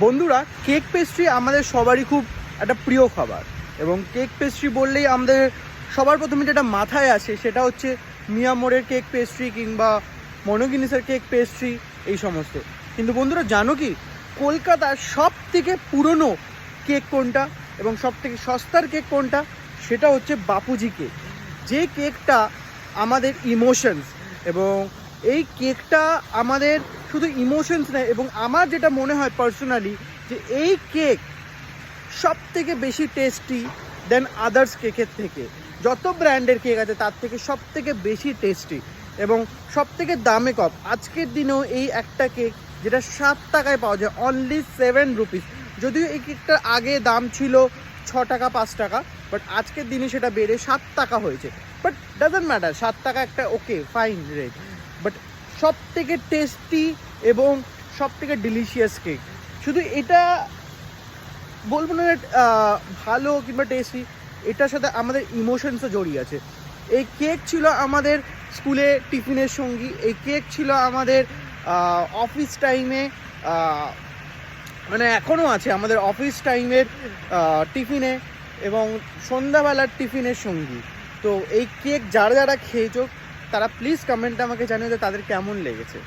বন্ধুরা cake pastry আমাদের সবারই খুব একটা প্রিয় খাবার। এবং কেক পেস্ট্রি বললেই আমাদের সবার প্রথমে যেটা মাথায় আসে সেটা হচ্ছে মিয়ামোরের কেক পেস্ট্রি কিংবা মনোগিনিসের কেক পেস্ট্রি এই সমস্ত। কিন্তু বন্ধুরা, জানো কি? কলকাতার সব থেকে পুরনো কেক কোনটা এবং সব থেকে সস্তার কেক কোনটা? সেটা হচ্ছে বাপুজি কেক যে কেকটা আমাদের ইমোশনস এবং এই কেকটা আমাদের শুধু ইমোশনস নেয় এবং আমার যেটা মনে হয় পার্সোনালি যে এই কেক সব থেকে বেশি টেস্টি দেন আদার্স কেকের থেকে। যত ব্র্যান্ডের কেক আছে, তার থেকে সব থেকে বেশি টেস্টি এবং সব থেকে দামে কম। আজকের দিনেও এই একটা কেক যেটা সাত টাকায় পাওয়া যায় অনলি সেভেন রুপিস যদিও এই কেকটার আগে দাম ছিল ছ টাকা, পাঁচ টাকা বাট আজকের দিনে সেটা বেড়ে সাত টাকা হয়েছে। বাট ডাজন্ট ম্যাটার সাত টাকা একটা ওকে ফাইন রেট বাট সব থেকে টেস্টি এবং সব থেকে ডিলিশিয়াস কেক শুধু এটা বলব না ভালো কিংবা টেস্টি এটার সাথে আমাদের ইমোশনসও জড়িয়ে আছে। এই কেক ছিল আমাদের স্কুলে টিফিনের সঙ্গী, এই কেক ছিল আমাদের অফিস টাইমে মানে এখনও আছে আমাদের অফিস টাইমের টিফিনে এবং সন্ধ্যাবেলার টিফিনের সঙ্গী। তো এই কেক যারা যারা খেয়েছো তারা প্লিজ কমেন্টে আমাকে জানিয়ে যে তাদের কেমন লেগেছে।